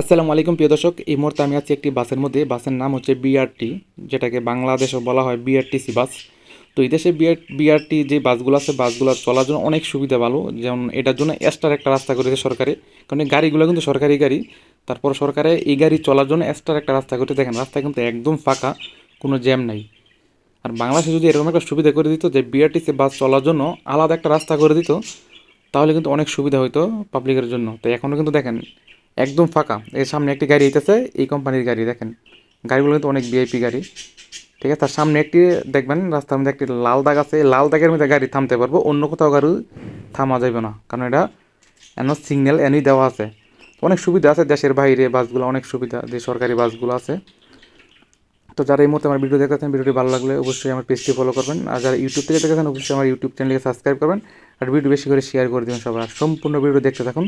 আসসালামু আলাইকুম, প্রিয় দর্শক। এই মুহূর্তে আমি আছি একটি বাসের মধ্যে। বাসের নাম হচ্ছে বিআরটি যেটাকে বাংলাদেশে বলা হয় বিআরটিসি বাস। তো এই দেশে বিআর বিআরটি যে বাসগুলো আছে, বাসগুলো চলার জন্য অনেক সুবিধা ভালো। যেমন এটার জন্য এক্সট্রা একটা রাস্তা করে দিয়েছে সরকারে। কারণ গাড়িগুলো কিন্তু সরকারি গাড়ি। তারপর সরকারে এই গাড়ি চলার জন্য এক্সট্রা একটা রাস্তা করে, দেখেন রাস্তা কিন্তু একদম ফাঁকা, কোনো জ্যাম নাই। আর বাংলাদেশে যদি এরকম একটা সুবিধা করে দিত যে বিআরটিসি বাস চলার জন্য আলাদা একটা রাস্তা করে দিত, তাহলে কিন্তু অনেক সুবিধা হতো পাবলিকের জন্য। তো এখনও কিন্তু দেখেন একদম ফাঁকা। এর সামনে একটি গাড়ি আইতেছে, এই কোম্পানির গাড়ি, দেখেন। গাড়িগুলো কিন্তু অনেক ভিআইপি গাড়ি। ঠিক আছে তার সামনে একটি, দেখবেন, রাস্তার মধ্যে একটি লাল দাগ আছে। লাল দাগের মধ্যে গাড়ি থামতে পারব, অন্য কোথাও গাড়ি থামা যাবে না। কারণ এটা এন সিগন্যাল এনই দেওয়া আছে। অনেক সুবিধা আছে দেশের বাইরে বাসগুলো, অনেক সুবিধা যে সরকারি বাসগুলো আছে। তো যারা এই মুহূর্তে আমার ভিডিও দেখতেছেন, ভিডিওটি ভালো লাগলে অবশ্যই আমার পেজটি ফলো করবেন। আর যারা ইউটিউব থেকে দেখেছেন অবশ্যই আমার ইউটিউব চ্যানেলকে সাবস্ক্রাইব করবেন। আর ভিডিও বেশি করে শেয়ার করে দেবেন সবার সম্পূর্ণ ভিডিও দেখতে থাকুন।